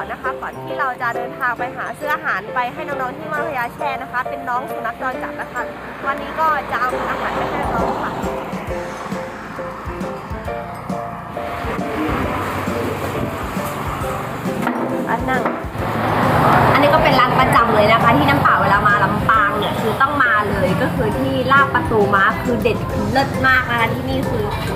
ก่อนนะคะ ก่อนที่เราจะเดินทางไปหาเสื้ออาหารไปให้น้องๆที่มาพยาแช่นะคะ เป็นน้องสุนัขจรจัดนะคะ วันนี้ก็จะเอาอาหารไปให้น้องค่ะ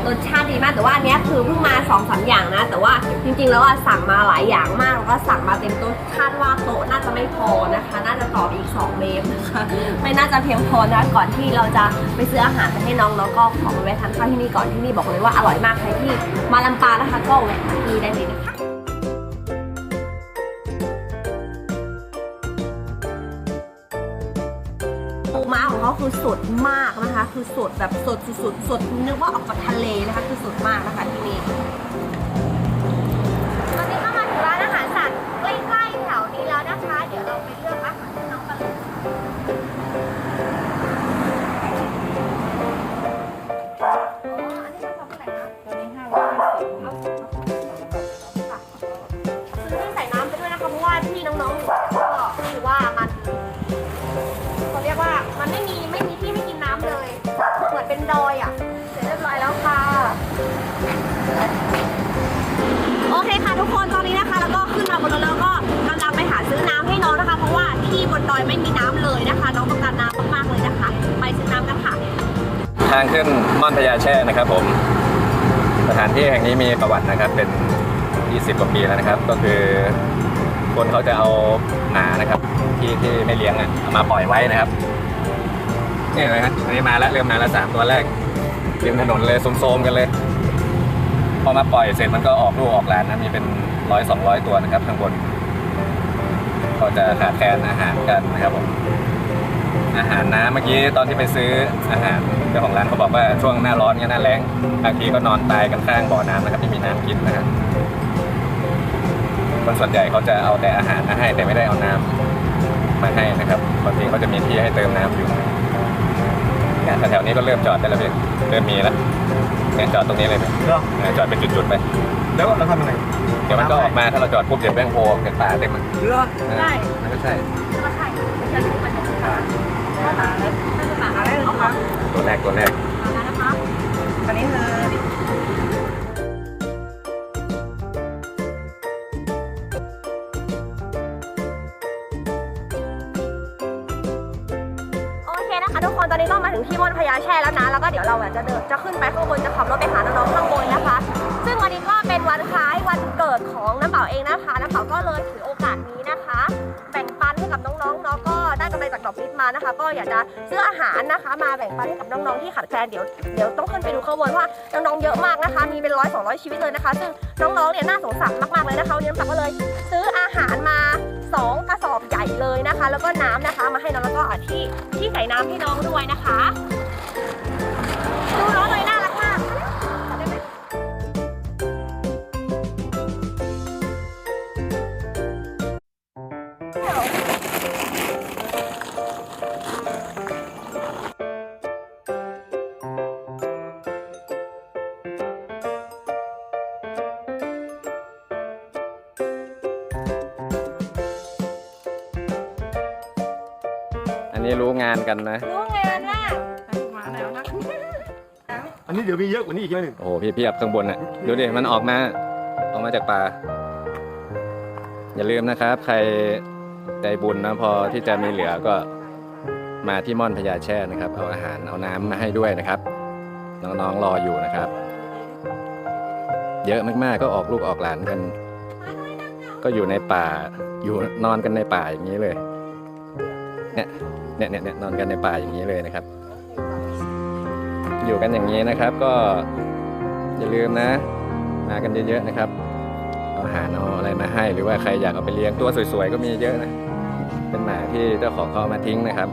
รสชาติดีมากแต่ว่าอันเนี้ยคือเพิ่งมา2อสาอย่างนะ แต่ว่าจริงๆแล้วอะสั่งมาหลายอย่างมากแล้วก็สั่งมาเต็มโต๊ะคาดว่าโต๊ะน่าจะไม่พอนะคะ น่าจะต่ออีก2เมตรนะคะไม่น่าจะเพียงพอนะก่อนที่เราจะไปซื้ออาหารไปให้น้องแล้วก็ขอไปแวะทานข้าวที่นี่ก่อนที่นี่บอกเลยว่าอร่อยมากใครที่มาลำปางนะคะ ก็แวะมาที่นี่ได้เลยนะคะ คือสดมากนะคะ คือสดแบบสดสุดๆสดนึกว่าออกจากทะเลนะคะ คือสดมากนะคะที่นี่ตอนนี้ก็มาถึงร้านอาหารสัตว์ใกล้ๆแถวนี้แล้วนะคะ เดี๋ยวเราไปเลือกอาหารให้น้องกันเลยอ๋ออันนี้เราทำเท่าไหร่นะตัวนี้ห้าร้อยห้าสิบ ทางขึ้นม่อนพญาแช่นะครับผมสถานที่แห่งนี้มีประวัตินะครับเป็น 20กว่าปีแล้วนะครับ ก็คือคนเขาจะเอาหมานะครับ ที่ที่ไม่เลี้ยงอะเอามาปล่อยไว้นะครับนี่เลยฮะอันนี้มาแล้วเริ่มมาแล้วสามตัวแรกริมถนนเลยโซมๆกันเลย พอมาปล่อยเสร็จมันก็ออกลูกออกหลานนะมีเป็นร้อยสองร้อยตัวนะครับข้างบน ก็จะขาดแคลนอาหารกันนะครับผม อาหารน้ำเมื่อกี้ตอนที่ไปซื้ออาหารเจ้าของร้านเขาบอกว่าช่วงหน้าร้อนเนี่ยหน้าแล้งบางทีก็นอนตายกันข้างบ่อน้ำนะครับที่มีน้ำกินนะครับคนส่วนใหญ่เขาจะเอาแต่อาหารมาให้แต่ไม่ได้เอาน้ำมาให้นะครับบางทีเขาจะมีที่ให้เติมน้ำอยู่เนี่ยแถวๆนี้ก็เริ่มจอดได้แล้วพี่เริ่มมีแล้วเนี่ยจอดตรงนี้เลยพี่เรื่องเนี่ยจอดเป็นจุดๆไปแล้วเราทำยังไงเดี๋ยวมันก็ออกมาถ้าเราจอดปุ๊บเดี๋ยวแม่งโผล่เกิดป่าเต็มอะเรื่องเออได้มันก็ใช่ก็ใช่จะดูมันจะเป็นปลาถ้าตาเล็กถ้าจะตาอะไรเอาค่ะ ตัวแรกตัวแรกเอาแล้วนะคะอันนี้คือโอเคนะคะทุกคนตอนนี้ก็มาถึงที่ม่อนพญาแช่แล้วนะ แล้วก็เดี๋ยวเราจะเดินจะขึ้นไปข้างบนจะขับรถไปหาน้องๆข้างบนนะคะ ซึ่งวันนี้ก็เป็นวันคล้ายวันเกิดของน้ำเปล่าเองนะคะน้ำเป่าก็เลยถือโอกาสนี้ มานะคะ ก็อยากจะซื้ออาหารนะคะ มาแบ่งปันให้กับน้องๆที่ขาดแคลนเดี๋ยวเดี๋ยวต้องขึ้นไปดูข้างบนว่าน้องๆเยอะมากนะคะ มีเป็นร้อยสองร้อยชีวิตเลยนะคะ ซึ่งน้องๆเนี่ยน่าสงสารมากๆเลยนะคะวันนี้น้ำเปล่าก็เลยซื้ออาหารมาสองกระสอบใหญ่เลยนะคะ แล้วก็น้ำนะคะมาให้น้องแล้วก็อะที่ที่ใส่น้ำให้น้องด้วยนะคะดูน้องเลยน่ารักมาก นนี้รู้งานกันนะ รู้งานมากมาแล้วนะอันนี้เดี๋ยวมีเยอะกว่านี้อีกใช่ไหมหนึ่งโอ้โหพี่เพียบข้างบนอะดูดิมันออกมาออกมาจากป่า อย่าลืมนะครับ ใครใจบุญนะพอที่จะมีเหลือก็มาที่ม่อนพญาแช่นะครับ เอาอาหารเอาน้ำมาให้ด้วยนะครับ น้องๆรออยู่นะครับ เยอะมากๆก็ออกลูกออกหลานกัน ก็อยู่ในป่าอยู่นอนกันในป่าอย่างนี้เลย เนี่ยเนี่ยเนี่ยเนี่ยนอนกันในป่าอย่างนี้เลยนะครับ อยู่กันอย่างนี้นะครับ ก็อย่าลืมนะ มากันเยอะๆนะครับ เอาอาหารเอาอะไรมาให้หรือว่าใครอยากเอาไปเลี้ยงตัวสวยๆก็มีเยอะนะ เป็นหมาที่เจ้าของเขามาทิ้งนะครับ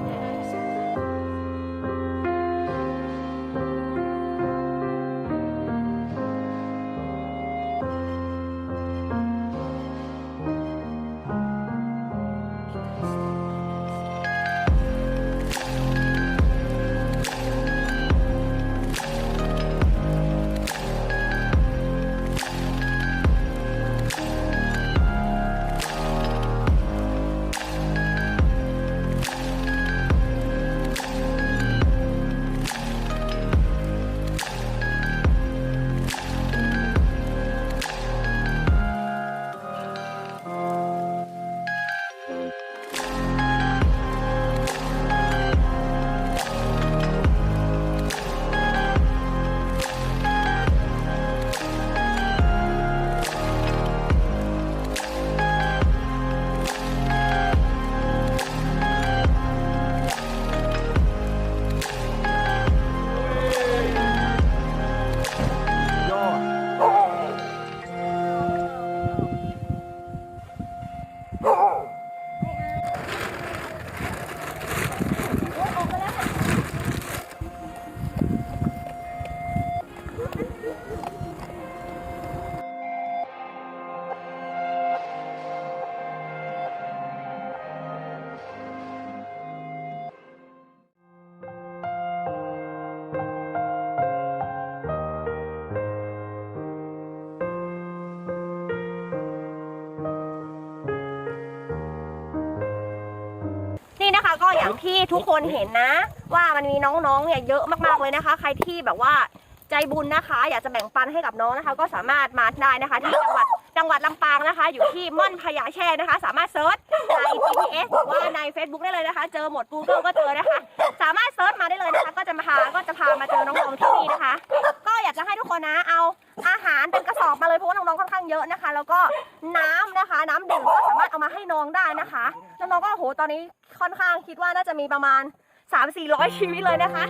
ก็อย่างที่ทุกคนเห็นนะ ว่ามันมีน้องๆเนี่ยเยอะมากๆเลยนะคะ ใครที่แบบว่าใจบุญนะคะ อยากจะแบ่งปันให้กับน้องนะคะ ก็สามารถมาได้นะคะ ที่จังหวัดจังหวัดลำปางนะคะ อยู่ที่ม่อนพญาแช่นะคะ สามารถเซิร์ชใน GPS หรือว่าใน Facebook ได้เลยนะคะ เจอหมด Google ก็เจอนะคะ สามารถเซิร์ชมาได้เลยนะคะ ก็จะมาพาก็จะพามาเจอน้องๆที่นี่นะคะากจะให้ทุกคนนะเอาอาหารเป็นกระสอบมาเลยเพราะว่าน้องๆค่อนข้างเยอะนะคะ แล้วก็น้ำนะคะ น้ำดื่มก็สามารถเอามาให้น้องได้นะคะน้องๆก็โหตอนนี้ค่อนข้างคิดว่าน่าจะมีประมาณ 3-400 ชีวิตเลยนะคะ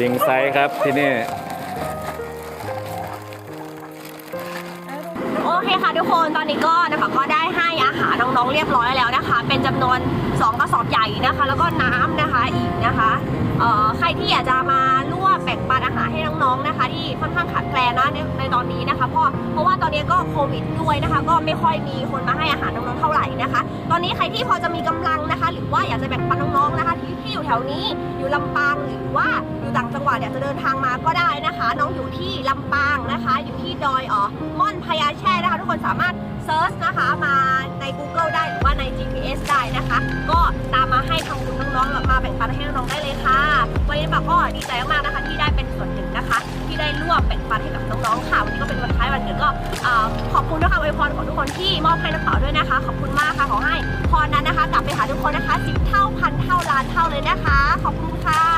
ลิงไซส์ครับที่นี่ เคค่ะทุกคนตอนนี้ก็นะคะก็ได้ให้อาหารน้องๆเรียบร้อยแล้วนะคะ เป็นจำนวน 2 กระสอบใหญ่นะคะ แล้วก็น้ำนะคะอีกนะคะเอ่อใครที่อยากจะมาร่วมแบ่งปันอาหารให้น้องๆนะคะ ที่ค่อนข้างขาดแคลนนะในในตอนนี้นะคะเพราะเพราะว่าตอนนี้ก็โควิดด้วยนะคะ ก็ไม่ค่อยมีคนมาให้อาหารน้องๆเท่าไหร่นะคะ ตอนนี้ใครที่พอจะมีกำลังนะคะ หรือว่าอยากจะแบ่งปันน้องๆนะคะ ที่ที่อยู่แถวนี้อยู่ลำปางหรือว่าอยู่ต่างจังหวัดอยากจะเดินทางมาก็ได้นะคะ น้องอยู่ที่ลำปางนะคะ อยู่ที่ดอยอ๋อม่อน ขอบคุณด้วยค่ะอวยพรของทุกคนที่มอบให้นักข่าวด้วยนะคะ ขอบคุณมากค่ะขอให้พรนั้นนะคะ กลับไปหาทุกคนนะคะสิบเท่าพันเท่าล้านเท่าเลยนะคะ ขอบคุณค่ะ